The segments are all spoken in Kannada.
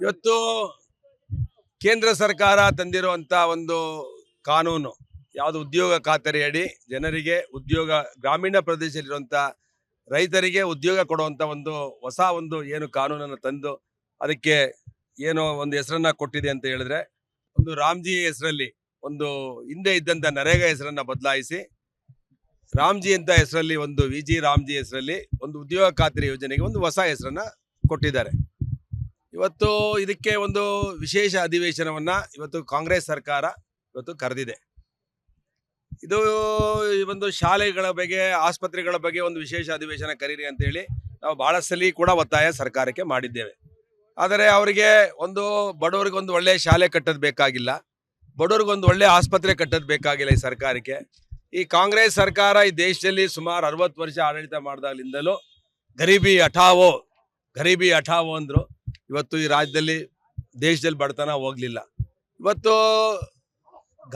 ಇವತ್ತು ಕೇಂದ್ರ ಸರ್ಕಾರ ತಂದಿರುವಂತ ಒಂದು ಕಾನೂನು, ಯಾವುದು ಉದ್ಯೋಗ ಖಾತರಿ ಅಡಿ ಜನರಿಗೆ ಉದ್ಯೋಗ, ಗ್ರಾಮೀಣ ಪ್ರದೇಶದಲ್ಲಿರುವಂಥ ರೈತರಿಗೆ ಉದ್ಯೋಗ ಕೊಡುವಂತ ಒಂದು ಹೊಸ ಒಂದು ಏನು ಕಾನೂನನ್ನು ತಂದು ಅದಕ್ಕೆ ಏನೋ ಒಂದು ಹೆಸರನ್ನ ಕೊಟ್ಟಿದೆ ಅಂತ ಹೇಳಿದ್ರೆ, ಒಂದು ರಾಮ್ಜಿ ಹೆಸರಲ್ಲಿ, ಒಂದು ಹಿಂದೆ ಇದ್ದಂಥ ನರೇಗಾ ಹೆಸರನ್ನ ಬದಲಾಯಿಸಿ, ರಾಮ್ಜಿ ಅಂತ ಹೆಸರಲ್ಲಿ ಒಂದು ವಿ ಜಿ ರಾಮ್ಜಿ ಹೆಸರಲ್ಲಿ ಒಂದು ಉದ್ಯೋಗ ಖಾತ್ರಿ ಯೋಜನೆಗೆ ಒಂದು ಹೊಸ ಹೆಸರನ್ನ ಕೊಟ್ಟಿದ್ದಾರೆ. ಇವತ್ತು ಇದಕ್ಕೆ ಒಂದು ವಿಶೇಷ ಅಧಿವೇಶನವನ್ನ ಇವತ್ತು ಕಾಂಗ್ರೆಸ್ ಸರ್ಕಾರ ಇವತ್ತು ಕರೆದಿದೆ. ಇದು ಒಂದು ಶಾಲೆಗಳ ಬಗ್ಗೆ, ಆಸ್ಪತ್ರೆಗಳ ಬಗ್ಗೆ ಒಂದು ವಿಶೇಷ ಅಧಿವೇಶನ ಕರೀರಿ ಅಂತ ಹೇಳಿ ನಾವು ಬಹಳ ಸಲ ಕೂಡ ಒತ್ತಾಯ ಸರ್ಕಾರಕ್ಕೆ ಮಾಡಿದ್ದೇವೆ. ಆದರೆ ಅವರಿಗೆ ಒಂದು ಬಡವರಿಗೆ ಒಂದು ಒಳ್ಳೆ ಶಾಲೆ ಕಟ್ಟೋದು ಬೇಕಾಗಿಲ್ಲ. ಬಡವರಿಗೆ ಒಂದು ಒಳ್ಳೆ ಆಸ್ಪತ್ರೆ ಕಟ್ಟೋದು ಬೇಕಾಗಿಲ್ಲ ಈ ಸರ್ಕಾರಕ್ಕೆ. ಈ ಕಾಂಗ್ರೆಸ್ ಸರ್ಕಾರ ಈ ದೇಶದಲ್ಲಿ ಸುಮಾರು ಅರವತ್ತು ವರ್ಷ ಆಡಳಿತ ಮಾಡಿದಾಗಲಿಂದಲೂ ಗರೀಬಿ ಹಠಾವೋ ಗರೀಬಿ ಹಠಾವೋ ಅಂದ್ರು. ಇವತ್ತು ಈ ರಾಜ್ಯದಲ್ಲಿ ದೇಶದಲ್ಲಿ ಬಡತನ ಹೋಗ್ಲಿಲ್ಲ. ಇವತ್ತು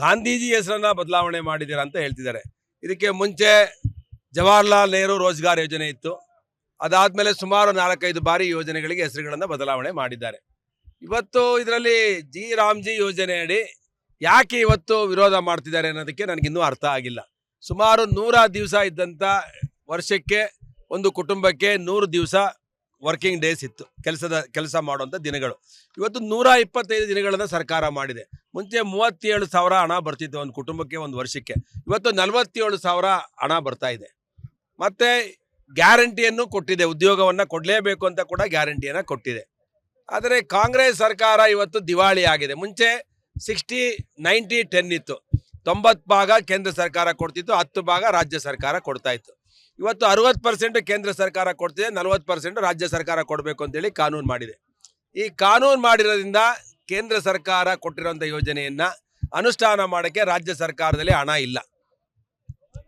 ಗಾಂಧೀಜಿ ಹೆಸರನ್ನ ಬದಲಾವಣೆ ಮಾಡಿದ್ದೀರಾ ಅಂತ ಹೇಳ್ತಿದ್ದಾರೆ. ಇದಕ್ಕೆ ಮುಂಚೆ ಜವಾಹರ್ಲಾಲ್ ನೆಹರು ರೋಜ್ಗಾರ್ ಯೋಜನೆ ಇತ್ತು. ಅದಾದ್ಮೇಲೆ ಸುಮಾರು ನಾಲ್ಕೈದು ಬಾರಿ ಯೋಜನೆಗಳಿಗೆ ಹೆಸರುಗಳನ್ನ ಬದಲಾವಣೆ ಮಾಡಿದ್ದಾರೆ. ಇವತ್ತು ಇದರಲ್ಲಿ ಜಿ ರಾಮ್ಜಿ ಯೋಜನೆ ಅಡಿ ಯಾಕೆ ಇವತ್ತು ವಿರೋಧ ಮಾಡ್ತಿದ್ದಾರೆ ಅನ್ನೋದಕ್ಕೆ ನನಗಿನ್ನೂ ಅರ್ಥ ಆಗಿಲ್ಲ. ಸುಮಾರು ನೂರ ದಿವಸ ಇದ್ದಂತ ವರ್ಷಕ್ಕೆ, ಒಂದು ಕುಟುಂಬಕ್ಕೆ ನೂರು ದಿವಸ ವರ್ಕಿಂಗ್ ಡೇಸ್ ಇತ್ತು. ಕೆಲಸದ, ಕೆಲಸ ಮಾಡುವಂಥ ದಿನಗಳು. ಇವತ್ತು ನೂರ ಇಪ್ಪತ್ತೈದು ದಿನಗಳನ್ನು ಸರ್ಕಾರ ಮಾಡಿದೆ. ಮುಂಚೆ ಮೂವತ್ತೇಳು ಸಾವಿರ ಹಣ ಬರ್ತಿತ್ತು ಒಂದು ಕುಟುಂಬಕ್ಕೆ ಒಂದು ವರ್ಷಕ್ಕೆ. ಇವತ್ತು ನಲವತ್ತೇಳು ಸಾವಿರ ಹಣ ಬರ್ತಾ ಇದೆ. ಮತ್ತು ಗ್ಯಾರಂಟಿಯನ್ನು ಕೊಟ್ಟಿದೆ. ಉದ್ಯೋಗವನ್ನು ಕೊಡಲೇಬೇಕು ಅಂತ ಕೂಡ ಗ್ಯಾರಂಟಿಯನ್ನು ಕೊಟ್ಟಿದೆ. ಆದರೆ ಕಾಂಗ್ರೆಸ್ ಸರ್ಕಾರ ಇವತ್ತು ದಿವಾಳಿ ಆಗಿದೆ. ಮುಂಚೆ ಸಿಕ್ಸ್ಟಿ, ನೈಂಟಿ, ಟೆನ್ ಇತ್ತು. ತೊಂಬತ್ತು ಭಾಗ ಕೇಂದ್ರ ಸರ್ಕಾರ ಕೊಡ್ತಿತ್ತು, ಹತ್ತು ಭಾಗ ರಾಜ್ಯ ಸರ್ಕಾರ ಕೊಡ್ತಾ ಇತ್ತು. ಇವತ್ತು ಅರವತ್ತು ಪರ್ಸೆಂಟ್ ಕೇಂದ್ರ ಸರ್ಕಾರ ಕೊಡ್ತಿದೆ, ನಲವತ್ತು ಪರ್ಸೆಂಟ್ ರಾಜ್ಯ ಸರ್ಕಾರ ಕೊಡಬೇಕು ಅಂತೇಳಿ ಕಾನೂನು ಮಾಡಿದೆ. ಈ ಕಾನೂನು ಮಾಡಿರೋದ್ರಿಂದ ಕೇಂದ್ರ ಸರ್ಕಾರ ಕೊಟ್ಟಿರೋಂಥ ಯೋಜನೆಯನ್ನ ಅನುಷ್ಠಾನ ಮಾಡೋಕ್ಕೆ ರಾಜ್ಯ ಸರ್ಕಾರದಲ್ಲಿ ಹಣ ಇಲ್ಲ.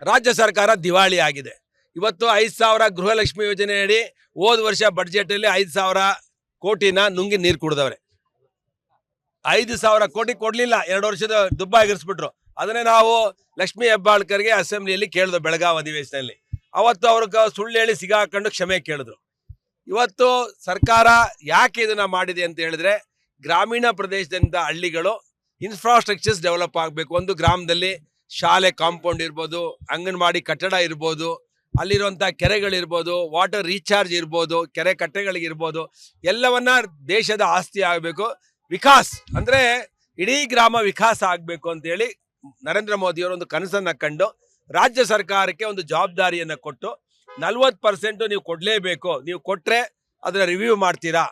ರಾಜ್ಯ ಸರ್ಕಾರ ದಿವಾಳಿ ಆಗಿದೆ. ಇವತ್ತು ಐದು ಸಾವಿರ ಗೃಹಲಕ್ಷ್ಮಿ ಯೋಜನೆಯಡಿ ಹೋದ ವರ್ಷ ಬಡ್ಜೆಟಲ್ಲಿ ಐದು ಸಾವಿರ ಕೋಟಿನ ನುಂಗಿ ನೀರು ಕುಡಿದವ್ರೆ. ಐದು ಸಾವಿರ ಕೋಟಿ ಕೊಡಲಿಲ್ಲ, ಎರಡು ವರ್ಷದ ದುಬ್ಬಾಗಿರಿಸ್ಬಿಟ್ರು. ಅದನ್ನೇ ನಾವು ಲಕ್ಷ್ಮೀ ಹೆಬ್ಬಾಳ್ಕರ್ಗೆ ಅಸೆಂಬ್ಲಿಯಲ್ಲಿ ಕೇಳಿದ್ವು ಬೆಳಗಾವಿ ಅಧಿವೇಶನದಲ್ಲಿ. ಅವತ್ತು ಅವ್ರಿಗೆ ಸುಳ್ಳು ಹೇಳಿ ಸಿಗಾಕೊಂಡು ಕ್ಷಮೆ ಕೇಳಿದ್ರು. ಇವತ್ತು ಸರ್ಕಾರ ಯಾಕೆ ಇದನ್ನ ಮಾಡಿದೆ ಅಂತ ಹೇಳಿದ್ರೆ ಗ್ರಾಮೀಣ ಪ್ರದೇಶದಿಂದ ಹಳ್ಳಿಗಳು ಇನ್ಫ್ರಾಸ್ಟ್ರಕ್ಚರ್ಸ್ ಡೆವಲಪ್ ಆಗಬೇಕು. ಒಂದು ಗ್ರಾಮದಲ್ಲಿ ಶಾಲೆ ಕಾಂಪೌಂಡ್ ಇರ್ಬೋದು, ಅಂಗನವಾಡಿ ಕಟ್ಟಡ ಇರ್ಬೋದು ಅಲ್ಲಿರುವಂಥ ಕೆರೆಗಳಿರ್ಬೋದು ವಾಟರ್ ರೀಚಾರ್ಜ್ ಇರ್ಬೋದು, ಕೆರೆ ಕಟ್ಟೆಗಳಿಗಿರ್ಬೋದು, ಎಲ್ಲವನ್ನ ದೇಶದ ಆಸ್ತಿ ಆಗಬೇಕು. ವಿಕಾಸ್ ಅಂದ್ರೆ ಇಡೀ ಗ್ರಾಮ ವಿಕಾಸ ಆಗಬೇಕು ಅಂತೇಳಿ ನರೇಂದ್ರ ಮೋದಿಯವರು ಒಂದು ಕನಸನ್ನ ಕಂಡು ರಾಜ್ಯ ಸರ್ಕಾರಕ್ಕೆ ಒಂದು ಜವಾಬ್ದಾರಿಯನ್ನು ಕೊಟ್ಟು ನಲ್ವತ್ತು ಪರ್ಸೆಂಟು ನೀವು ಕೊಡಲೇಬೇಕು. ನೀವು ಕೊಟ್ಟರೆ ಅದನ್ನು ರಿವ್ಯೂ ಮಾಡ್ತೀರಾ?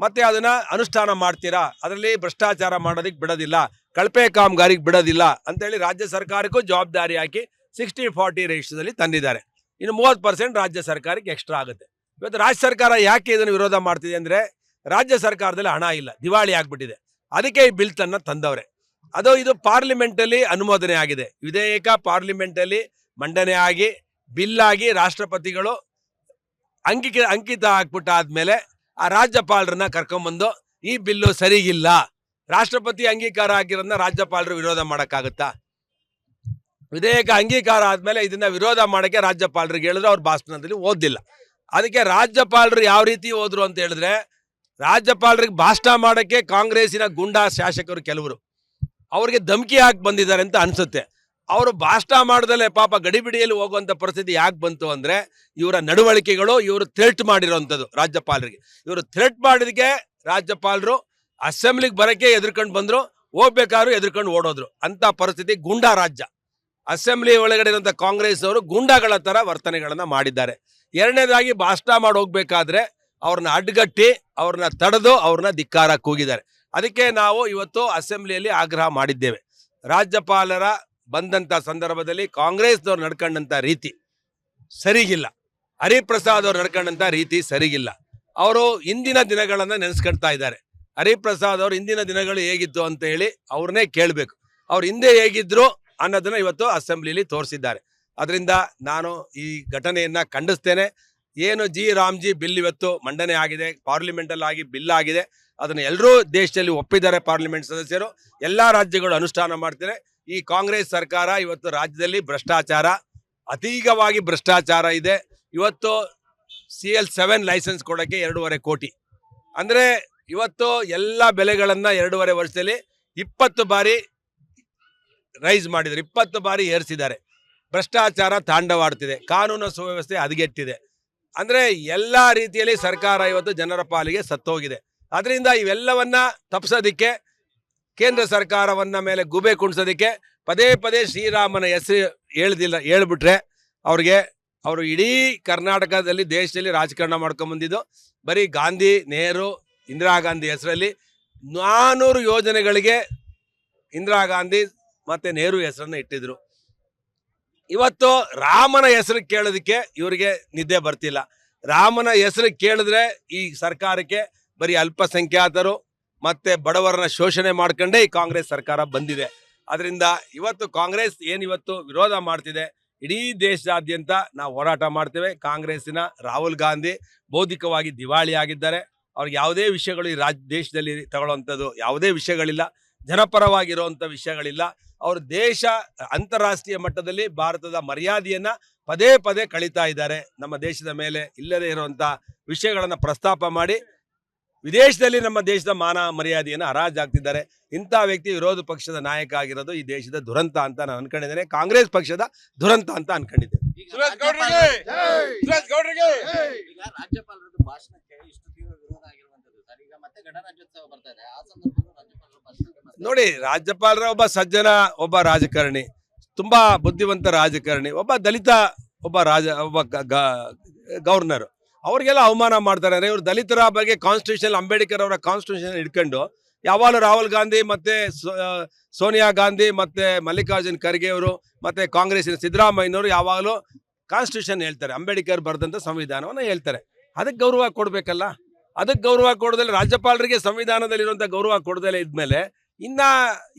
ಮತ್ತೆ ಅದನ್ನು ಅನುಷ್ಠಾನ ಮಾಡ್ತೀರಾ? ಅದರಲ್ಲಿ ಭ್ರಷ್ಟಾಚಾರ ಮಾಡೋದಕ್ಕೆ ಬಿಡೋದಿಲ್ಲ. ಕಳಪೆ ಕಾಮಗಾರಿಗೆ ಬಿಡೋದಿಲ್ಲ ಅಂತೇಳಿ ರಾಜ್ಯ ಸರ್ಕಾರಕ್ಕೂ ಜವಾಬ್ದಾರಿ ಹಾಕಿ ಸಿಕ್ಸ್ಟಿ ಫಾರ್ಟಿ ರೇಷದಲ್ಲಿ ತಂದಿದ್ದಾರೆ. ಇನ್ನು ಮೂವತ್ತು ಪರ್ಸೆಂಟ್ ರಾಜ್ಯ ಸರ್ಕಾರಕ್ಕೆ ಎಕ್ಸ್ಟ್ರಾ ಆಗುತ್ತೆ. ಇವತ್ತು ರಾಜ್ಯ ಸರ್ಕಾರ ಯಾಕೆ ಇದನ್ನು ವಿರೋಧ ಮಾಡ್ತಿದೆ ಅಂದರೆ, ರಾಜ್ಯ ಸರ್ಕಾರದಲ್ಲಿ ಹಣ ಇಲ್ಲ. ದಿವಾಳಿ ಆಗಿಬಿಟ್ಟಿದೆ. ಅದಕ್ಕೆ ಈ ಬಿಲ್ ತನ್ನ ತಂದವ್ರೆ. ಅದು ಇದು ಪಾರ್ಲಿಮೆಂಟಲ್ಲಿ ಅನುಮೋದನೆ ಆಗಿದೆ. ವಿಧೇಯಕ ಪಾರ್ಲಿಮೆಂಟಲ್ಲಿ ಮಂಡನೆ ಆಗಿ, ಬಿಲ್ ಆಗಿ ರಾಷ್ಟ್ರಪತಿಗಳು ಅಂಕಿಕ, ಅಂಕಿತ ಹಾಕ್ಬಿಟ್ಟ ಆದ್ಮೇಲೆ ಆ ರಾಜ್ಯಪಾಲರನ್ನ ಕರ್ಕೊಂಬಂದು ಈ ಬಿಲ್ಲು ಸರಿಗಿಲ್ಲ. ರಾಷ್ಟ್ರಪತಿ ಅಂಗೀಕಾರ ಆಗಿರೋದನ್ನ ರಾಜ್ಯಪಾಲರು ವಿರೋಧ ಮಾಡೋಕ್ಕಾಗುತ್ತಾ? ವಿಧೇಯಕ ಅಂಗೀಕಾರ ಆದ್ಮೇಲೆ ಇದನ್ನ ವಿರೋಧ ಮಾಡಕ್ಕೆ ರಾಜ್ಯಪಾಲರಿಗೆ ಹೇಳಿದ್ರು, ಅವ್ರ ಭಾಷಣದಲ್ಲಿ ಓದಿಲ್ಲ. ಅದಕ್ಕೆ ರಾಜ್ಯಪಾಲರು ಯಾವ ರೀತಿ ಓದ್ರು ಅಂತ ಹೇಳಿದ್ರೆ, ರಾಜ್ಯಪಾಲರಿಗೆ ಭಾಷಣ ಮಾಡಕ್ಕೆ ಕಾಂಗ್ರೆಸ್ಸಿನ ಗುಂಡಾ ಶಾಸಕರು ಕೆಲವರು. ಅವ್ರಿಗೆ ಧಮಕಿ ಹಾಕಿ ಬಂದಿದ್ದಾರೆ ಅಂತ ಅನ್ಸುತ್ತೆ. ಅವರು ಭಾಷಣ ಮಾಡ್ದಲೆ ಪಾಪ ಗಡಿಬಿಡಿಯಲ್ಲಿ ಹೋಗುವಂಥ ಪರಿಸ್ಥಿತಿ ಯಾಕೆ ಬಂತು ಅಂದರೆ ಇವರ ನಡವಳಿಕೆಗಳು ಇವರು ಥ್ರೆಟ್ ಮಾಡಿರೋವಂಥದ್ದು ರಾಜ್ಯಪಾಲರಿಗೆ. ಇವರು ಥ್ರೆಟ್ ಮಾಡಿದಕ್ಕೆ ರಾಜ್ಯಪಾಲರು ಅಸೆಂಬ್ಲಿಗೆ ಬರೋಕ್ಕೆ ಎದುರ್ಕೊಂಡು ಬಂದರು, ಹೋಗ್ಬೇಕಾದ್ರು ಎದುರ್ಕೊಂಡು ಓಡೋದ್ರು. ಅಂಥ ಪರಿಸ್ಥಿತಿ ಗುಂಡಾ ರಾಜ್ಯ. ಅಸೆಂಬ್ಲಿ ಒಳಗಡೆ ಇರುವಂಥ ಕಾಂಗ್ರೆಸ್ ಅವರು ಗುಂಡಾಗಳ ಥರ ವರ್ತನೆಗಳನ್ನು ಮಾಡಿದ್ದಾರೆ. ಎರಡನೇದಾಗಿ ಭಾಷಣ ಮಾಡಿ ಹೋಗ್ಬೇಕಾದ್ರೆ ಅವ್ರನ್ನ ಅಡ್ಗಟ್ಟಿ, ಅವ್ರನ್ನ ತಡೆದು ಅವ್ರನ್ನ ಧಿಕ್ಕಾರ ಕೂಗಿದ್ದಾರೆ. ಅದಕ್ಕೆ ನಾವು ಇವತ್ತು ಅಸೆಂಬ್ಲಿಯಲ್ಲಿ ಆಗ್ರಹ ಮಾಡಿದ್ದೇವೆ. ರಾಜ್ಯಪಾಲರ ಬಂದಂತ ಸಂದರ್ಭದಲ್ಲಿ ಕಾಂಗ್ರೆಸ್ನವ್ರು ನಡ್ಕೊಂಡಂಥ ರೀತಿ ಸರಿಗಿಲ್ಲ. ಹರಿಪ್ರಸಾದ್ ಅವರು ನಡ್ಕೊಂಡಂಥ ರೀತಿ ಸರಿಗಿಲ್ಲ. ಅವರು ಇಂದಿನ ದಿನಗಳನ್ನು ನೆನೆಸ್ಕೊಳ್ತಾ ಇದ್ದಾರೆ. ಹರಿಪ್ರಸಾದ್ ಅವರು ಇಂದಿನ ದಿನಗಳು ಹೇಗಿತ್ತು ಅಂತ ಹೇಳಿ ಅವ್ರನ್ನೇ ಕೇಳಬೇಕು. ಅವ್ರು ಹಿಂದೆ ಹೇಗಿದ್ರು ಅನ್ನೋದನ್ನ ಇವತ್ತು ಅಸೆಂಬ್ಲಿಲಿ ತೋರಿಸಿದ್ದಾರೆ. ಅದರಿಂದ ನಾನು ಈ ಘಟನೆಯನ್ನ ಖಂಡಿಸ್ತೇನೆ. ಏನು ಜಿ ರಾಮ್ಜಿ ಬಿಲ್ ಇವತ್ತು ಮಂಡನೆ ಆಗಿದೆ ಪಾರ್ಲಿಮೆಂಟ್ ಅಲ್ಲಿ ಆಗಿ ಬಿಲ್ ಆಗಿದೆ. ಅದನ್ನ ಎಲ್ಲರೂ ದೇಶದಲ್ಲಿ ಒಪ್ಪಿದ್ದಾರೆ ಪಾರ್ಲಿಮೆಂಟ್ ಸದಸ್ಯರು. ಎಲ್ಲ ರಾಜ್ಯಗಳು ಅನುಷ್ಠಾನ ಮಾಡ್ತಾರೆ ಈ ಕಾಂಗ್ರೆಸ್ ಸರ್ಕಾರ ಇವತ್ತು ರಾಜ್ಯದಲ್ಲಿ ಭ್ರಷ್ಟಾಚಾರ, ಅತೀಗವಾಗಿ ಭ್ರಷ್ಟಾಚಾರ ಇದೆ. ಇವತ್ತು ಸಿ ಎಲ್ ಸೆವೆನ್ ಲೈಸೆನ್ಸ್ ಕೊಡೋಕ್ಕೆ ಎರಡೂವರೆ ಕೋಟಿ. ಅಂದರೆ ಇವತ್ತು ಎಲ್ಲ ಬೆಲೆಗಳನ್ನು ಎರಡೂವರೆ ವರ್ಷದಲ್ಲಿ ಇಪ್ಪತ್ತು ಬಾರಿ ರೈಸ್ ಮಾಡಿದ್ದಾರೆ. ಇಪ್ಪತ್ತು ಬಾರಿ ಏರಿಸಿದ್ದಾರೆ. ಭ್ರಷ್ಟಾಚಾರ ತಾಂಡವಾಡ್ತಿದೆ. ಕಾನೂನು ಸುವ್ಯವಸ್ಥೆ ಹದಗೆಟ್ಟಿದೆ. ಅಂದರೆ ಎಲ್ಲ ರೀತಿಯಲ್ಲಿ ಸರ್ಕಾರ ಇವತ್ತು ಜನರ ಪಾಲಿಗೆ ಸತ್ತೋಗಿದೆ. ಅದರಿಂದ ಇವೆಲ್ಲವನ್ನ ತಪ್ಪಿಸೋದಿಕ್ಕೆ ಕೇಂದ್ರ ಸರ್ಕಾರವನ್ನ ಮೇಲೆ ಗುಬೆ ಕುಣಿಸೋದಿಕ್ಕೆ ಪದೇ ಪದೇ ಶ್ರೀರಾಮನ ಹೆಸರು ಹೇಳ್ದಿಲ್ಲ, ಹೇಳ್ಬಿಟ್ರೆ ಅವ್ರಿಗೆ ಅವರು ಇಡೀ ಕರ್ನಾಟಕದಲ್ಲಿ ದೇಶದಲ್ಲಿ ರಾಜಕಾರಣ ಮಾಡ್ಕೊಂಡ್ ಬಂದಿದ್ದು. ಬರೀ ಗಾಂಧಿ, ನೆಹರು, ಇಂದಿರಾ ಗಾಂಧಿ ಹೆಸರಲ್ಲಿ ನಾನೂರು ಯೋಜನೆಗಳಿಗೆ ಇಂದಿರಾ ಗಾಂಧಿ ಮತ್ತೆ ನೆಹರು ಹೆಸರನ್ನ ಇಟ್ಟಿದ್ರು. ಇವತ್ತು ರಾಮನ ಹೆಸರು ಕೇಳೋದಕ್ಕೆ ಇವರಿಗೆ ನಿದ್ದೆ ಬರ್ತಿಲ್ಲ. ರಾಮನ ಹೆಸರು ಕೇಳಿದ್ರೆ ಈ ಸರ್ಕಾರಕ್ಕೆ ಬರೀ ಅಲ್ಪಸಂಖ್ಯಾತರು ಮತ್ತೆ ಬಡವರನ್ನ ಶೋಷಣೆ ಮಾಡ್ಕೊಂಡೇ ಈ ಕಾಂಗ್ರೆಸ್ ಸರ್ಕಾರ ಬಂದಿದೆ. ಅದರಿಂದ ಇವತ್ತು ಕಾಂಗ್ರೆಸ್ ಏನಿವತ್ತು ವಿರೋಧ ಮಾಡ್ತಿದೆ? ಇಡೀ ದೇಶದಾದ್ಯಂತ ನಾವು ಹೋರಾಟ ಮಾಡ್ತೇವೆ. ಕಾಂಗ್ರೆಸ್ಸಿನ ರಾಹುಲ್ ಗಾಂಧಿ ಬೌದ್ಧಿಕವಾಗಿ ದಿವಾಳಿ ಆಗಿದ್ದಾರೆ. ಅವ್ರಿಗೆ ಯಾವುದೇ ವಿಷಯಗಳು ಈ ರಾಜ್ಯ ದೇಶದಲ್ಲಿ ತಗೊಳ್ಳುವಂಥದ್ದು ಯಾವುದೇ ವಿಷಯಗಳಿಲ್ಲ. ಜನಪರವಾಗಿರುವಂಥ ವಿಷಯಗಳಿಲ್ಲ. ಅವರು ದೇಶ ಅಂತಾರಾಷ್ಟ್ರೀಯ ಮಟ್ಟದಲ್ಲಿ ಭಾರತದ ಮರ್ಯಾದೆಯನ್ನು ಪದೇ ಪದೇ ಕಳೀತಾ ಇದ್ದಾರೆ. ನಮ್ಮ ದೇಶದ ಮೇಲೆ ಇಲ್ಲದೇ ಇರುವಂಥ ವಿಷಯಗಳನ್ನು ಪ್ರಸ್ತಾಪ ಮಾಡಿ ವಿದೇಶದಲ್ಲಿ ನಮ್ಮ ದೇಶದ ಮಾನ ಮರ್ಯಾದೆಯನ್ನು ಹರಾಜಾಗ್ತಿದ್ದಾರೆ. ಇಂಥ ವ್ಯಕ್ತಿ ವಿರೋಧ ಪಕ್ಷದ ನಾಯಕ ಆಗಿರೋದು ಈ ದೇಶದ ದುರಂತ ಅಂತ ನಾನು ಅನ್ಕೊಂಡಿದ್ದೇನೆ. ಕಾಂಗ್ರೆಸ್ ಪಕ್ಷದ ದುರಂತ ಅಂತ ಅನ್ಕೊಂಡಿದ್ದೇನೆ. ಈಗ ಸುರೇಶ್ ಗೌಡ್ರಿಗೆ ಸುರೇಶ್ ಗೌಡ್ರಿಗೆ. ಈಗ ರಾಜ್ಯಪಾಲರದ್ದು ಭಾಷಣಕ್ಕೆ ಇಷ್ಟು ತೀವ್ರ ವಿರೋಧ ಆಗಿರುವಂತದ್ದು ಸರ್. ಈಗ ಮತ್ತೆ ಗಣರಾಜ್ಯೋತ್ಸವ ಬರ್ತಾ ಇದೆ. ಆ ಸಂದರ್ಭದಲ್ಲೂ ರಾಜ್ಯಪಾಲರು ಭಾಷಣಕ್ಕೆ ನೋಡಿ ರಾಜ್ಯಪಾಲರ ಒಬ್ಬ ಸಜ್ಜನ ಒಬ್ಬ ರಾಜಕಾರಣಿ ತುಂಬಾ ಬುದ್ಧಿವಂತ ರಾಜಕಾರಣಿ ಒಬ್ಬ ದಲಿತ ಒಬ್ಬ ರಾಜ ಒಬ್ಬ ಗವರ್ನರ್. ಅವ್ರಿಗೆಲ್ಲ ಅವಮಾನ ಮಾಡ್ತಾರೆ. ಅಂದ್ರೆ ಇವ್ರು ದಲಿತರ ಬಗ್ಗೆ ಕಾನ್ಸ್ಟಿಟ್ಯೂಷನ್ ಅಂಬೇಡ್ಕರ್ ಅವರ ಕಾನ್ಸ್ಟಿಟ್ಯೂಷನ್ ಇಟ್ಕೊಂಡು, ಯಾವಾಗಲೂ ರಾಹುಲ್ ಗಾಂಧಿ ಮತ್ತೆ ಸೋನಿಯಾ ಗಾಂಧಿ ಮತ್ತೆ ಮಲ್ಲಿಕಾರ್ಜುನ್ ಖರ್ಗೆ ಅವರು ಮತ್ತೆ ಕಾಂಗ್ರೆಸ್ಸಿನ ಸಿದ್ದರಾಮಯ್ಯನವರು ಯಾವಾಗಲೂ ಕಾನ್ಸ್ಟಿಟ್ಯೂಷನ್ ಹೇಳ್ತಾರೆ. ಅಂಬೇಡ್ಕರ್ ಬರೆದಂತ ಸಂವಿಧಾನವನ್ನು ಹೇಳ್ತಾರೆ. ಅದಕ್ಕೆ ಗೌರವ ಕೊಡ್ಬೇಕಲ್ಲ? ಅದಕ್ಕೆ ಗೌರವ ಕೊಡೋದಲ್ಲ, ರಾಜ್ಯಪಾಲರಿಗೆ ಸಂವಿಧಾನದಲ್ಲಿರುವಂಥ ಗೌರವ ಕೊಡದಲ್ಲೇ ಇದ್ಮೇಲೆ ಇನ್ನ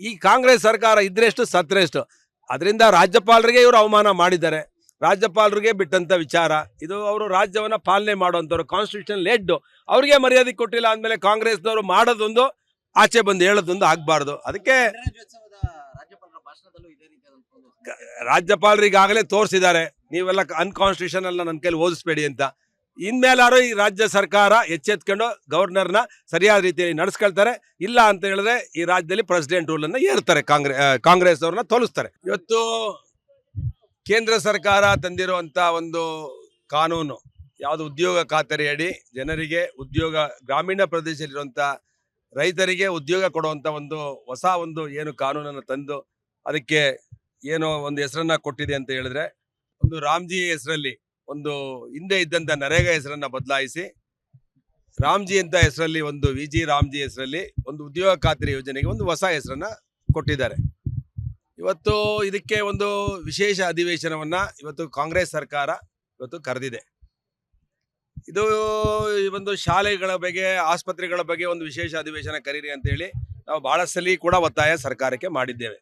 ಈ ಕಾಂಗ್ರೆಸ್ ಸರ್ಕಾರ ಇದ್ರೆಷ್ಟು ಸತ್ರೆಷ್ಟು ಅದರಿಂದ ರಾಜ್ಯಪಾಲರಿಗೆ ಇವರು ಅವಮಾನ ಮಾಡಿದ್ದಾರೆ. ರಾಜ್ಯಪಾಲರಿಗೆ ಬಿಟ್ಟಂಥ ವಿಚಾರ. ಇದು ಅವರು ರಾಜ್ಯವನ್ನು ಪಾಲನೆ ಮಾಡುವಂಥವ್ರು ಕಾನ್ಸ್ಟಿಟ್ಯೂಷನ್ ಲೆಡ್ ಅವ್ರಿಗೆ ಮರ್ಯಾದೆ ಕೊಟ್ಟಿಲ್ಲ ಅಂದಮೇಲೆ ಕಾಂಗ್ರೆಸ್ನವರು ಮಾಡೋದೊಂದು ಆಚೆ ಬಂದು ಹೇಳೋದೊಂದು ಆಗಬಾರ್ದು. ಅದಕ್ಕೆ ರಾಜ್ಯಪಾಲರಿಗಾಗಲೇ ತೋರಿಸಿದ್ದಾರೆ ನೀವೆಲ್ಲ ಅನ್ಕಾನ್ಸ್ಟಿಟ್ಯೂಷನ್ ಅಲ್ಲ ನನ್ನ ಕೈಲಿ ಓದಿಸ್ಬೇಡಿ ಅಂತ. ಇನ್ಮೇಲಾರು ಈ ರಾಜ್ಯ ಸರ್ಕಾರ ಎಚ್ಚೆತ್ಕೊಂಡು ಗವರ್ನರ್ನ ಸರಿಯಾದ ರೀತಿಯಲ್ಲಿ ನಡೆಸ್ಕೊಳ್ತಾರೆ. ಇಲ್ಲ ಅಂತ ಹೇಳಿದ್ರೆ ಈ ರಾಜ್ಯದಲ್ಲಿ ಪ್ರೆಸಿಡೆಂಟ್ ರೂಲನ್ನು ಅನ್ನ ಏರ್ತಾರೆ ಕಾಂಗ್ರೆಸ್ ಕಾಂಗ್ರೆಸ್ ಅವ್ರನ್ನ ತೋಲಿಸ್ತಾರೆ. ಇವತ್ತು ಕೇಂದ್ರ ಸರ್ಕಾರ ತಂದಿರುವಂತ ಒಂದು ಕಾನೂನು, ಯಾವುದು ಉದ್ಯೋಗ ಖಾತರಿ ಅಡಿ ಜನರಿಗೆ ಉದ್ಯೋಗ, ಗ್ರಾಮೀಣ ಪ್ರದೇಶದಲ್ಲಿರುವಂಥ ರೈತರಿಗೆ ಉದ್ಯೋಗ ಕೊಡುವಂತ ಒಂದು ಹೊಸ ಒಂದು ಏನು ಕಾನೂನನ್ನು ತಂದು ಅದಕ್ಕೆ ಏನೋ ಒಂದು ಹೆಸರನ್ನ ಕೊಟ್ಟಿದೆ ಅಂತ ಹೇಳಿದ್ರೆ, ಒಂದು ರಾಮ್ಜಿ ಹೆಸರಲ್ಲಿ, ಒಂದು ಹಿಂದೆ ಇದ್ದಂತ ನರೇಗಾ ಹೆಸರನ್ನ ಬದಲಾಯಿಸಿ, ರಾಮ್ಜಿ ಅಂತ ಹೆಸರಲ್ಲಿ ಒಂದು ವಿ ಜಿ ರಾಮ್ಜಿ ಹೆಸರಲ್ಲಿ ಒಂದು ಉದ್ಯೋಗ ಖಾತ್ರಿ ಯೋಜನೆಗೆ ಒಂದು ಹೊಸ ಹೆಸರನ್ನ ಕೊಟ್ಟಿದ್ದಾರೆ. ಇವತ್ತು ಇದಕ್ಕೆ ಒಂದು ವಿಶೇಷ ಅಧಿವೇಶನವನ್ನ ಇವತ್ತು ಕಾಂಗ್ರೆಸ್ ಸರ್ಕಾರ ಇವತ್ತು ಕರೆದಿದೆ. ಇದು ಈ ಒಂದು ಶಾಲೆಗಳ ಬಗ್ಗೆ, ಆಸ್ಪತ್ರೆಗಳ ಬಗ್ಗೆ ಒಂದು ವಿಶೇಷ ಅಧಿವೇಶನ ಕರೀರಿ ಅಂತ ಹೇಳಿ ನಾವು ಬಹಳ ಸಲ ಕೂಡ ಒತ್ತಾಯ ಸರ್ಕಾರಕ್ಕೆ ಮಾಡಿದ್ದೇವೆ.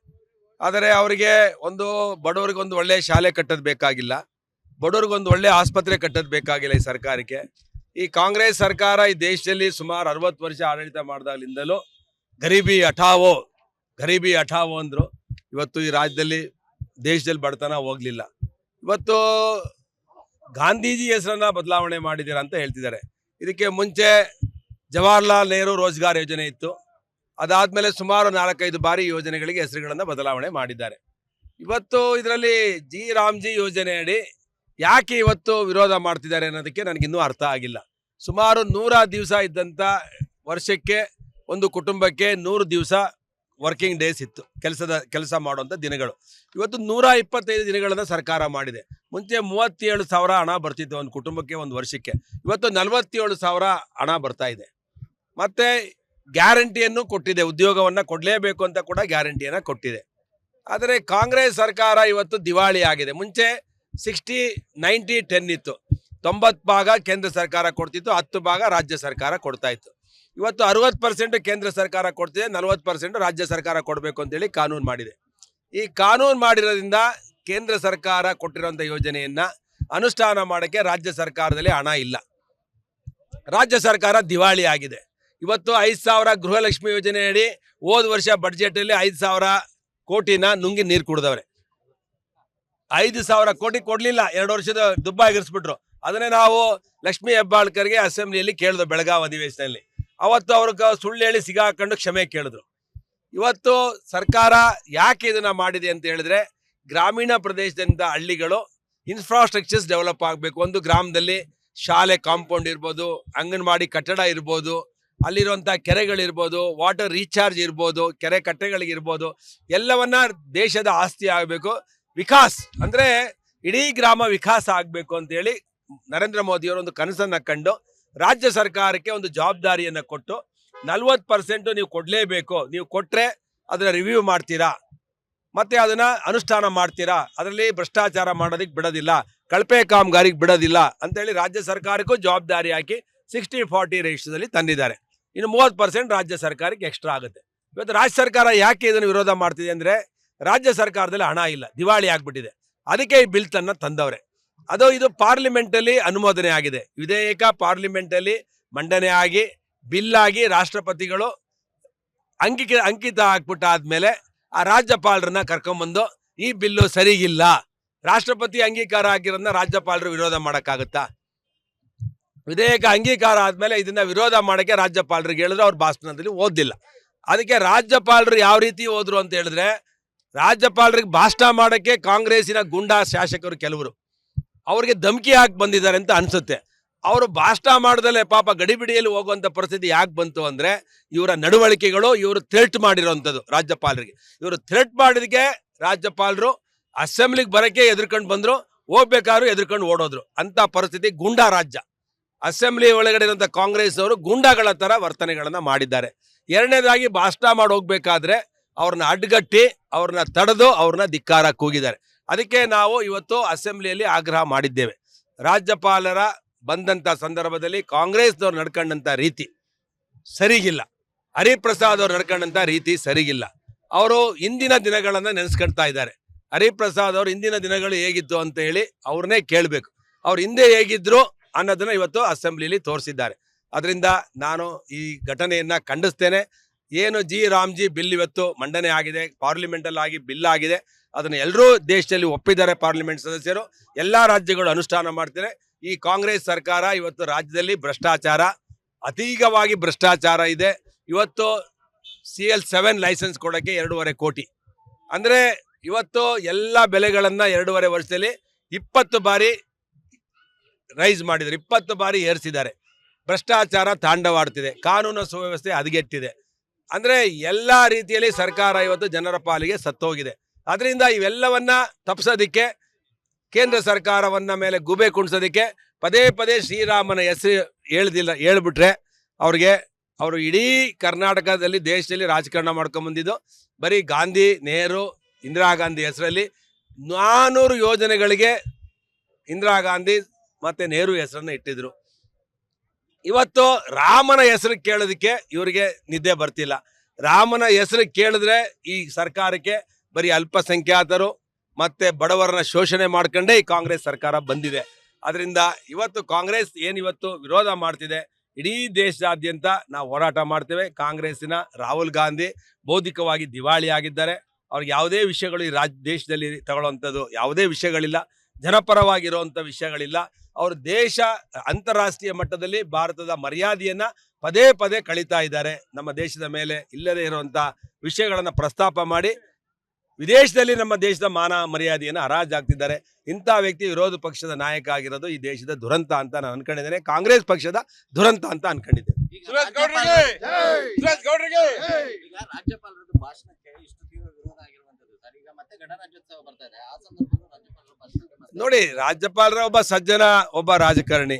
ಆದರೆ ಅವರಿಗೆ ಒಂದು ಬಡವರಿಗೆ ಒಂದು ಒಳ್ಳೆ ಶಾಲೆ ಕಟ್ಟೋದು ಬೇಕಾಗಿಲ್ಲ. ಬಡವರಿಗೆ ಒಂದು ಒಳ್ಳೆ ಆಸ್ಪತ್ರೆ ಕಟ್ಟೋದು ಬೇಕಾಗಿಲ್ಲ ಈ ಸರ್ಕಾರಕ್ಕೆ. ಈ ಕಾಂಗ್ರೆಸ್ ಸರ್ಕಾರ ಈ ದೇಶದಲ್ಲಿ ಸುಮಾರು ಅರವತ್ತು ವರ್ಷ ಆಡಳಿತ ಮಾಡಿದಾಗಲಿಂದಲೂ ಗರೀಬಿ ಅಠಾವೋ ಗರೀಬಿ ಅಠಾವೋ ಅಂದ್ರು. ಇವತ್ತು ಈ ರಾಜ್ಯದಲ್ಲಿ ದೇಶದಲ್ಲಿ ಬಡತನ ಹೋಗ್ಲಿಲ್ಲ. ಇವತ್ತು ಗಾಂಧೀಜಿ ಹೆಸರನ್ನ ಬದಲಾವಣೆ ಮಾಡಿದ್ದೀರಾ ಅಂತ ಹೇಳ್ತಿದ್ದಾರೆ. ಇದಕ್ಕೆ ಮುಂಚೆ ಜವಾಹರ್ಲಾಲ್ ನೆಹರು ರೋಜ್ಗಾರ್ ಯೋಜನೆ ಇತ್ತು. ಅದಾದ್ಮೇಲೆ ಸುಮಾರು ನಾಲ್ಕೈದು ಬಾರಿ ಯೋಜನೆಗಳಿಗೆ ಹೆಸರುಗಳನ್ನ ಬದಲಾವಣೆ ಮಾಡಿದ್ದಾರೆ. ಇವತ್ತು ಇದರಲ್ಲಿ ಜಿ ರಾಮ್ಜಿ ಯೋಜನೆ ಅಡಿ ಯಾಕೆ ಇವತ್ತು ವಿರೋಧ ಮಾಡ್ತಿದ್ದಾರೆ ಅನ್ನೋದಕ್ಕೆ ನನಗಿನ್ನೂ ಅರ್ಥ ಆಗಿಲ್ಲ. ಸುಮಾರು ನೂರ ದಿವಸ ಇದ್ದಂತ ವರ್ಷಕ್ಕೆ, ಒಂದು ಕುಟುಂಬಕ್ಕೆ ನೂರು ದಿವಸ ವರ್ಕಿಂಗ್ ಡೇಸ್ ಇತ್ತು, ಕೆಲಸದ, ಕೆಲಸ ಮಾಡುವಂಥ ದಿನಗಳು. ಇವತ್ತು ನೂರ ಇಪ್ಪತ್ತೈದು ದಿನಗಳನ್ನು ಸರ್ಕಾರ ಮಾಡಿದೆ. ಮುಂಚೆ ಮೂವತ್ತೇಳು ಸಾವಿರ ಹಣ ಬರ್ತಿತ್ತು ಒಂದು ಕುಟುಂಬಕ್ಕೆ ಒಂದು ವರ್ಷಕ್ಕೆ. ಇವತ್ತು ನಲವತ್ತೇಳು ಸಾವಿರ ಹಣ ಬರ್ತಾ ಇದೆ. ಮತ್ತು ಗ್ಯಾರಂಟಿಯನ್ನು ಕೊಟ್ಟಿದೆ, ಉದ್ಯೋಗವನ್ನು ಕೊಡಲೇಬೇಕು ಅಂತ ಕೂಡ ಗ್ಯಾರಂಟಿಯನ್ನು ಕೊಟ್ಟಿದೆ. ಆದರೆ ಕಾಂಗ್ರೆಸ್ ಸರ್ಕಾರ ಇವತ್ತು ದಿವಾಳಿ ಆಗಿದೆ. ಮುಂಚೆ ಸಿಕ್ಸ್ಟಿ, ನೈಂಟಿ, ಟೆನ್ ಇತ್ತು. ತೊಂಬತ್ತು ಭಾಗ ಕೇಂದ್ರ ಸರ್ಕಾರ ಕೊಡ್ತಿತ್ತು, ಹತ್ತು ಭಾಗ ರಾಜ್ಯ ಸರ್ಕಾರ ಕೊಡ್ತಾ ಇತ್ತು. ಇವತ್ತು ಅರವತ್ತು ಪರ್ಸೆಂಟ್ ಕೇಂದ್ರ ಸರ್ಕಾರ ಕೊಡ್ತಿದೆ, ನಲವತ್ತು ಪರ್ಸೆಂಟ್ ರಾಜ್ಯ ಸರ್ಕಾರ ಕೊಡಬೇಕು ಅಂತೇಳಿ ಕಾನೂನು ಮಾಡಿದೆ. ಈ ಕಾನೂನು ಮಾಡಿರೋದ್ರಿಂದ ಕೇಂದ್ರ ಸರ್ಕಾರ ಕೊಟ್ಟಿರೋಂಥ ಯೋಜನೆಯನ್ನು ಅನುಷ್ಠಾನ ಮಾಡೋಕ್ಕೆ ರಾಜ್ಯ ಸರ್ಕಾರದಲ್ಲಿ ಹಣ ಇಲ್ಲ. ರಾಜ್ಯ ಸರ್ಕಾರ ದಿವಾಳಿ ಆಗಿದೆ. ಇವತ್ತು ಐದು ಸಾವಿರ ಗೃಹಲಕ್ಷ್ಮಿ ಯೋಜನೆಯಡಿ ಹೋದ ವರ್ಷ ಬಡ್ಜೆಟಲ್ಲಿ ಐದು ಸಾವಿರ ಕೋಟಿನ ನುಂಗಿ ನೀರು ಕುಡಿದವ್ರೆ. ಐದು ಸಾವಿರ ಕೋಟಿ ಕೊಡಲಿಲ್ಲ, ಎರಡು ವರ್ಷದ ದುಬ್ಬಾಗಿರಿಸ್ಬಿಟ್ರು. ಅದನ್ನೇ ನಾವು ಲಕ್ಷ್ಮೀ ಹೆಬ್ಬಾಳ್ಕರ್ಗೆ ಅಸೆಂಬ್ಲಿಯಲ್ಲಿ ಕೇಳಿದ್ವು ಬೆಳಗಾವಿ ಅಧಿವೇಶನದಲ್ಲಿ. ಅವತ್ತು ಅವ್ರಿಗೆ ಸುಳ್ಳು ಹೇಳಿ ಸಿಗಾಕೊಂಡು ಕ್ಷಮೆ ಕೇಳಿದ್ರು. ಇವತ್ತು ಸರ್ಕಾರ ಯಾಕೆ ಇದನ್ನ ಮಾಡಿದೆ ಅಂತ ಹೇಳಿದ್ರೆ ಗ್ರಾಮೀಣ ಪ್ರದೇಶದಿಂದ ಹಳ್ಳಿಗಳು ಇನ್ಫ್ರಾಸ್ಟ್ರಕ್ಚರ್ಸ್ ಡೆವಲಪ್ ಆಗಬೇಕು. ಒಂದು ಗ್ರಾಮದಲ್ಲಿ ಶಾಲೆ ಕಾಂಪೌಂಡ್ ಇರ್ಬೋದು, ಅಂಗನವಾಡಿ ಕಟ್ಟಡ ಇರ್ಬೋದು ಅಲ್ಲಿರುವಂಥ ಕೆರೆಗಳಿರ್ಬೋದು ವಾಟರ್ ರೀಚಾರ್ಜ್ ಇರ್ಬೋದು, ಕೆರೆ ಕಟ್ಟೆಗಳಿಗಿರ್ಬೋದು, ಎಲ್ಲವನ್ನ ದೇಶದ ಆಸ್ತಿ ಆಗಬೇಕು. ವಿಕಾಸ್ ಅಂದ್ರೆ ಇಡೀ ಗ್ರಾಮ ವಿಕಾಸ ಆಗಬೇಕು ಅಂತೇಳಿ ನರೇಂದ್ರ ಮೋದಿಯವರು ಒಂದು ಕನಸನ್ನ ಕಂಡು ರಾಜ್ಯ ಸರ್ಕಾರಕ್ಕೆ ಒಂದು ಜವಾಬ್ದಾರಿಯನ್ನು ಕೊಟ್ಟು ನಲ್ವತ್ತು ಪರ್ಸೆಂಟು ನೀವು ಕೊಡಲೇಬೇಕು. ನೀವು ಕೊಟ್ಟರೆ ಅದನ್ನು ರಿವ್ಯೂ ಮಾಡ್ತೀರಾ? ಮತ್ತೆ ಅದನ್ನು ಅನುಷ್ಠಾನ ಮಾಡ್ತೀರಾ? ಅದರಲ್ಲಿ ಭ್ರಷ್ಟಾಚಾರ ಮಾಡೋದಕ್ಕೆ ಬಿಡೋದಿಲ್ಲ. ಕಳಪೆ ಕಾಮಗಾರಿಗೆ ಬಿಡೋದಿಲ್ಲ ಅಂತೇಳಿ ರಾಜ್ಯ ಸರ್ಕಾರಕ್ಕೂ ಜವಾಬ್ದಾರಿ ಹಾಕಿ ಸಿಕ್ಸ್ಟಿ ಫಾರ್ಟಿ ರೇಷದಲ್ಲಿ ತಂದಿದ್ದಾರೆ. ಇನ್ನು ಮೂವತ್ತು ಪರ್ಸೆಂಟ್ ರಾಜ್ಯ ಸರ್ಕಾರಕ್ಕೆ ಎಕ್ಸ್ಟ್ರಾ ಆಗುತ್ತೆ. ಇವತ್ತು ರಾಜ್ಯ ಸರ್ಕಾರ ಯಾಕೆ ಇದನ್ನು ವಿರೋಧ ಮಾಡ್ತಿದೆ ಅಂದರೆ ರಾಜ್ಯ ಸರ್ಕಾರದಲ್ಲಿ ಹಣ ಇಲ್ಲ. ದಿವಾಳಿ ಆಗಿಬಿಟ್ಟಿದೆ. ಅದಕ್ಕೆ ಈ ಬಿಲ್ ತನ್ನ ತಂದವ್ರೆ. ಅದು ಇದು ಪಾರ್ಲಿಮೆಂಟಲ್ಲಿ ಅನುಮೋದನೆ ಆಗಿದೆ. ವಿಧೇಯಕ ಪಾರ್ಲಿಮೆಂಟಲ್ಲಿ ಮಂಡನೆ ಆಗಿ, ಬಿಲ್ ಆಗಿ ರಾಷ್ಟ್ರಪತಿಗಳು ಅಂಕಿತ ಅಂಕಿತ ಹಾಕ್ಬಿಟ್ಟಾದ್ಮೇಲೆ ಆ ರಾಜ್ಯಪಾಲರನ್ನ ಕರ್ಕೊಂಬಂದು, ಈ ಬಿಲ್ಲು ಸರಿಗಿಲ್ಲ. ರಾಷ್ಟ್ರಪತಿ ಅಂಗೀಕಾರ ಆಗಿರೋದನ್ನ ರಾಜ್ಯಪಾಲರು ವಿರೋಧ ಮಾಡೋಕ್ಕಾಗುತ್ತಾ? ವಿಧೇಯಕ ಅಂಗೀಕಾರ ಆದ್ಮೇಲೆ ಇದನ್ನ ವಿರೋಧ ಮಾಡಕ್ಕೆ ರಾಜ್ಯಪಾಲರಿಗೆ ಹೇಳಿದ್ರು ಅವ್ರ ಭಾಷಣದಲ್ಲಿ ಓದಿಲ್ಲ. ಅದಕ್ಕೆ ರಾಜ್ಯಪಾಲರು ಯಾವ ರೀತಿ ಹೋದ್ರು ಅಂತ ಹೇಳಿದ್ರೆ, ರಾಜ್ಯಪಾಲರಿಗೆ ಭಾಷಣ ಮಾಡಕ್ಕೆ ಕಾಂಗ್ರೆಸ್ಸಿನ ಗುಂಡಾ ಶಾಸಕರು ಕೆಲವರು. ಅವ್ರಿಗೆ ಧಮಕಿ ಹಾಕಿ ಬಂದಿದ್ದಾರೆ ಅಂತ ಅನ್ಸುತ್ತೆ. ಅವರು ಭಾಷಣ ಮಾಡ್ದಲೆ ಪಾಪ ಗಡಿಬಿಡಿಯಲ್ಲಿ ಹೋಗುವಂಥ ಪರಿಸ್ಥಿತಿ ಯಾಕೆ ಬಂತು ಅಂದ್ರೆ ಇವರ ನಡವಳಿಕೆಗಳು ಇವರು ಥ್ರೆಟ್ ಮಾಡಿರೋವಂಥದ್ದು ರಾಜ್ಯಪಾಲರಿಗೆ. ಇವರು ಥ್ರೆಟ್ ಮಾಡಿದಕ್ಕೆ ರಾಜ್ಯಪಾಲರು ಅಸೆಂಬ್ಲಿಗೆ ಬರಕ್ಕೆ ಎದುರ್ಕೊಂಡು ಬಂದ್ರು, ಹೋಗ್ಬೇಕಾದ್ರು ಎದುರ್ಕೊಂಡು ಓಡೋದ್ರು. ಅಂತ ಪರಿಸ್ಥಿತಿ ಗುಂಡಾ ರಾಜ್ಯ. ಅಸೆಂಬ್ಲಿ ಒಳಗಡೆ ಇರುವಂಥ ಕಾಂಗ್ರೆಸ್ ಅವರು ಗುಂಡಾಗಳ ತರ ವರ್ತನೆಗಳನ್ನು ಮಾಡಿದ್ದಾರೆ. ಎರಡನೇದಾಗಿ ಭಾಷಣ ಮಾಡಿ ಹೋಗ್ಬೇಕಾದ್ರೆ ಅವ್ರನ್ನ ಅಡ್ಗಟ್ಟಿ, ಅವ್ರನ್ನ ತಡೆದು ಅವ್ರನ್ನ ಧಿಕ್ಕಾರ ಕೂಗಿದ್ದಾರೆ. ಅದಕ್ಕೆ ನಾವು ಇವತ್ತು ಅಸೆಂಬ್ಲಿಯಲ್ಲಿ ಆಗ್ರಹ ಮಾಡಿದ್ದೇವೆ. ರಾಜ್ಯಪಾಲರ ಬಂದಂತ ಸಂದರ್ಭದಲ್ಲಿ ಕಾಂಗ್ರೆಸ್ನವ್ರು ನಡ್ಕೊಂಡಂಥ ರೀತಿ ಸರಿಗಿಲ್ಲ. ಹರಿಪ್ರಸಾದ್ ಅವ್ರು ನಡ್ಕೊಂಡಂಥ ರೀತಿ ಸರಿಗಿಲ್ಲ. ಅವರು ಇಂದಿನ ದಿನಗಳನ್ನು ನೆನೆಸ್ಕೊಳ್ತಾ ಇದ್ದಾರೆ. ಹರಿಪ್ರಸಾದ್ ಅವರು ಇಂದಿನ ದಿನಗಳು ಹೇಗಿತ್ತು ಅಂತ ಹೇಳಿ ಅವ್ರನ್ನೇ ಕೇಳಬೇಕು. ಅವ್ರು ಹಿಂದೆ ಹೇಗಿದ್ರು ಅನ್ನೋದನ್ನ ಇವತ್ತು ಅಸೆಂಬ್ಲಿಲಿ ತೋರಿಸಿದ್ದಾರೆ. ಅದರಿಂದ ನಾನು ಈ ಘಟನೆಯನ್ನ ಖಂಡಿಸ್ತೇನೆ. ಏನು ಜಿ ರಾಮ್ಜಿ ಬಿಲ್ ಇವತ್ತು ಮಂಡನೆ ಆಗಿದೆ ಪಾರ್ಲಿಮೆಂಟ್ ಅಲ್ಲಿ ಆಗಿ ಬಿಲ್ ಆಗಿದೆ. ಅದನ್ನ ಎಲ್ಲರೂ ದೇಶದಲ್ಲಿ ಒಪ್ಪಿದ್ದಾರೆ ಪಾರ್ಲಿಮೆಂಟ್ ಸದಸ್ಯರು. ಎಲ್ಲ ರಾಜ್ಯಗಳು ಅನುಷ್ಠಾನ ಮಾಡ್ತಾರೆ ಈ ಕಾಂಗ್ರೆಸ್ ಸರ್ಕಾರ ಇವತ್ತು ರಾಜ್ಯದಲ್ಲಿ ಭ್ರಷ್ಟಾಚಾರ, ಅತೀಗವಾಗಿ ಭ್ರಷ್ಟಾಚಾರ ಇದೆ. ಇವತ್ತು ಸಿ ಎಲ್ ಸೆವೆನ್ ಲೈಸೆನ್ಸ್ ಕೊಡೋಕ್ಕೆ ಎರಡೂವರೆ ಕೋಟಿ. ಅಂದರೆ ಇವತ್ತು ಎಲ್ಲ ಬೆಲೆಗಳನ್ನು ಎರಡೂವರೆ ವರ್ಷದಲ್ಲಿ ಇಪ್ಪತ್ತು ಬಾರಿ ರೈಸ್ ಮಾಡಿದ್ದಾರೆ ಇಪ್ಪತ್ತು ಬಾರಿ ಏರಿಸಿದ್ದಾರೆ. ಭ್ರಷ್ಟಾಚಾರ ತಾಂಡವಾಡ್ತಿದೆ. ಕಾನೂನು ಸುವ್ಯವಸ್ಥೆ ಹದಗೆಟ್ಟಿದೆ. ಅಂದರೆ ಎಲ್ಲ ರೀತಿಯಲ್ಲಿ ಸರ್ಕಾರ ಇವತ್ತು ಜನರ ಪಾಲಿಗೆ ಸತ್ತೋಗಿದೆ. ಅದರಿಂದ ಇವೆಲ್ಲವನ್ನ ತಪ್ಪಿಸೋದಿಕ್ಕೆ ಕೇಂದ್ರ ಸರ್ಕಾರವನ್ನ ಮೇಲೆ ಗುಬೆ ಕುಣಿಸೋದಿಕ್ಕೆ ಪದೇ ಪದೇ ಶ್ರೀರಾಮನ ಹೆಸರು ಹೇಳ್ದಿಲ್ಲ, ಹೇಳ್ಬಿಟ್ರೆ ಅವ್ರಿಗೆ ಅವರು ಇಡೀ ಕರ್ನಾಟಕದಲ್ಲಿ ದೇಶದಲ್ಲಿ ರಾಜಕಾರಣ ಮಾಡ್ಕೊಂಡ್ ಬಂದಿದ್ದು. ಬರೀ ಗಾಂಧಿ, ನೆಹರು, ಇಂದಿರಾ ಗಾಂಧಿ ಹೆಸರಲ್ಲಿ ನಾನೂರು ಯೋಜನೆಗಳಿಗೆ ಇಂದಿರಾ ಗಾಂಧಿ ಮತ್ತೆ ನೆಹರು ಹೆಸರನ್ನ ಇಟ್ಟಿದ್ರು. ಇವತ್ತು ರಾಮನ ಹೆಸರು ಕೇಳೋದಕ್ಕೆ ಇವರಿಗೆ ನಿದ್ದೆ ಬರ್ತಿಲ್ಲ. ರಾಮನ ಹೆಸರು ಕೇಳಿದ್ರೆ ಈ ಸರ್ಕಾರಕ್ಕೆ ಬರೀ ಅಲ್ಪಸಂಖ್ಯಾತರು ಮತ್ತೆ ಬಡವರನ್ನ ಶೋಷಣೆ ಮಾಡ್ಕೊಂಡೇ ಈ ಕಾಂಗ್ರೆಸ್ ಸರ್ಕಾರ ಬಂದಿದೆ. ಅದರಿಂದ ಇವತ್ತು ಕಾಂಗ್ರೆಸ್ ಏನಿವತ್ತು ವಿರೋಧ ಮಾಡ್ತಿದೆ? ಇಡೀ ದೇಶದಾದ್ಯಂತ ನಾವು ಹೋರಾಟ ಮಾಡ್ತೇವೆ. ಕಾಂಗ್ರೆಸ್ಸಿನ ರಾಹುಲ್ ಗಾಂಧಿ ಬೌದ್ಧಿಕವಾಗಿ ದಿವಾಳಿ ಆಗಿದ್ದಾರೆ. ಅವ್ರಿಗೆ ಯಾವುದೇ ವಿಷಯಗಳು ಈ ರಾಜ್ಯ ದೇಶದಲ್ಲಿ ತಗೊಳ್ಳುವಂಥದ್ದು ಯಾವುದೇ ವಿಷಯಗಳಿಲ್ಲ. ಜನಪರವಾಗಿರುವಂಥ ವಿಷಯಗಳಿಲ್ಲ. ಅವರು ದೇಶ ಅಂತಾರಾಷ್ಟ್ರೀಯ ಮಟ್ಟದಲ್ಲಿ ಭಾರತದ ಮರ್ಯಾದೆಯನ್ನು ಪದೇ ಪದೇ ಕಳೀತಾ ಇದ್ದಾರೆ. ನಮ್ಮ ದೇಶದ ಮೇಲೆ ಇಲ್ಲದೇ ಇರುವಂಥ ವಿಷಯಗಳನ್ನು ಪ್ರಸ್ತಾಪ ಮಾಡಿ ವಿದೇಶದಲ್ಲಿ ನಮ್ಮ ದೇಶದ ಮಾನ ಮರ್ಯಾದೆಯನ್ನು ಹರಾಜಾಗ್ತಿದ್ದಾರೆ ಇಂಥ ವ್ಯಕ್ತಿ ವಿರೋಧ ಪಕ್ಷದ ನಾಯಕ ಆಗಿರೋದು ಈ ದೇಶದ ದುರಂತ ಅಂತ ನಾನು ಅನ್ಕೊಂಡಿದ್ದೇನೆ. ಕಾಂಗ್ರೆಸ್ ಪಕ್ಷದ ದುರಂತ ಅಂತ ಅನ್ಕೊಂಡಿದ್ದೇನೆ. ಈಗ ಸುರೇಶ್ ಗೌಡ್ರಿಗೆ! ರಾಜ್ಯಪಾಲರದ್ದು- ಸುರೇಶ್ ಗೌಡ್ರಿಗೆ! ಈಗ ರಾಜ್ಯಪಾಲರದ್ದು ಭಾಷಣಕ್ಕೆ ಇಷ್ಟು ತೀವ್ರ ವಿರೋಧ ಆಗಿರುವಂತದ್ದು ಸರ್ ಈಗ ಮತ್ತೆ ಗಣರಾಜ್ಯೋತ್ಸವ ಬರ್ತಾ ಇದೆ. ಆ ಸಂದರ್ಭದಲ್ಲೂ ರಾಜ್ಯಪಾಲರ ಭಾಷಣಕ್ಕೆ ನೋಡಿ ರಾಜ್ಯಪಾಲರ ಒಬ್ಬ ಸಜ್ಜನ ಒಬ್ಬ ರಾಜಕಾರಣಿ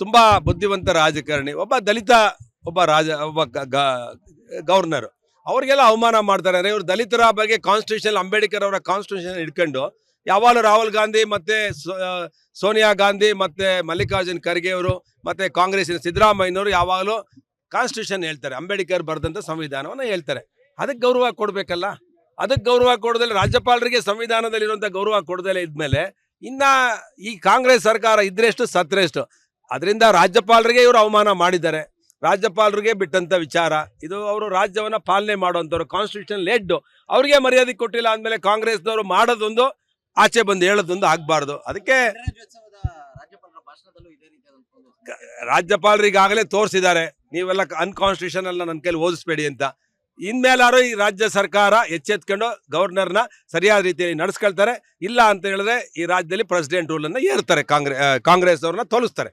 ತುಂಬಾ ಬುದ್ಧಿವಂತ ರಾಜಕಾರಣಿ ಒಬ್ಬ ದಲಿತ ಒಬ್ಬ ರಾಜ ಒಬ್ಬ ಗ- ಗ- ಗವರ್ನರ್. ಅವ್ರಿಗೆಲ್ಲ ಅವಮಾನ ಮಾಡ್ತಾರೆ. ಅಂದರೆ ಇವರು ದಲಿತರ ಬಗ್ಗೆ ಕಾನ್ಸ್ಟಿಟ್ಯೂಷನ್ ಅಂಬೇಡ್ಕರ್ ಅವರ ಕಾನ್ಸ್ಟಿಟ್ಯೂಷನ್ ಇಟ್ಕೊಂಡು ಯಾವಾಗಲೂ ರಾಹುಲ್ ಗಾಂಧಿ ಮತ್ತೆ ಸೋನಿಯಾ ಗಾಂಧಿ ಮತ್ತೆ ಮಲ್ಲಿಕಾರ್ಜುನ್ ಖರ್ಗೆ ಅವರು ಮತ್ತೆ ಕಾಂಗ್ರೆಸ್ಸಿನ ಸಿದ್ದರಾಮಯ್ಯನವರು ಯಾವಾಗಲೂ ಕಾನ್ಸ್ಟಿಟ್ಯೂಷನ್ ಹೇಳ್ತಾರೆ. ಅಂಬೇಡ್ಕರ್ ಬರೆದಂತ ಸಂವಿಧಾನವನ್ನ ಹೇಳ್ತಾರೆ. ಅದಕ್ಕೆ ಗೌರವ ಕೊಡ್ಬೇಕಲ್ಲ. ಅದಕ್ಕೆ ಗೌರವ ಕೊಡೋದಲ್ಲ, ರಾಜ್ಯಪಾಲರಿಗೆ ಸಂವಿಧಾನದಲ್ಲಿರುವಂಥ ಗೌರವ ಕೊಡೋದಲ್ಲ ಇದ್ಮೇಲೆ ಇನ್ನ ಈ ಕಾಂಗ್ರೆಸ್ ಸರ್ಕಾರ ಇದ್ರೆಷ್ಟು ಸತ್ರೆಷ್ಟು ಅದರಿಂದ ರಾಜ್ಯಪಾಲರಿಗೆ ಇವರು ಅವಮಾನ ಮಾಡಿದ್ದಾರೆ. ರಾಜ್ಯಪಾಲರಿಗೆ ಬಿಟ್ಟಂತ ವಿಚಾರ. ಇದು ಅವರು ರಾಜ್ಯವನ್ನ ಪಾಲನೆ ಮಾಡುವಂಥವ್ರು ಕಾನ್ಸ್ಟಿಟ್ಯೂಷನ್ ಲೆಡ್ ಅವ್ರಿಗೆ ಮರ್ಯಾದೆ ಕೊಟ್ಟಿಲ್ಲ ಅಂದ್ಮೇಲೆ ಕಾಂಗ್ರೆಸ್ನವರು ಮಾಡೋದೊಂದು ಆಚೆ ಬಂದು ಹೇಳೋದೊಂದು ಆಗಬಾರ್ದು. ಅದಕ್ಕೆ ರಾಜ್ಯಪಾಲರ ಈಗಾಗಲೇ ತೋರಿಸಿದ್ದಾರೆ. ನೀವೆಲ್ಲ ಅನ್ಕಾನ್ಸ್ಟಿಟ್ಯೂಷನಲ್ ನನ್ನ ಕೈಲಿ ಓದಿಸ್ಬೇಡಿ ಅಂತ. ಇನ್ಮೇಲಾರು ಈ ರಾಜ್ಯ ಸರ್ಕಾರ ಎಚ್ಚೆತ್ಕೊಂಡು ಗವರ್ನರ್ನ ಸರಿಯಾದ ರೀತಿಯಲ್ಲಿ ನಡೆಸ್ಕೊಳ್ತಾರೆ. ಇಲ್ಲ ಅಂತ ಹೇಳಿದ್ರೆ ಈ ರಾಜ್ಯದಲ್ಲಿ ಪ್ರೆಸಿಡೆಂಟ್ ರೂಲನ್ನು ಏರ್ತಾರೆ ಕಾಂಗ್ರೆಸ್ ಕಾಂಗ್ರೆಸ್ ಅವ್ರನ್ನ ತೋಲಿಸ್ತಾರೆ.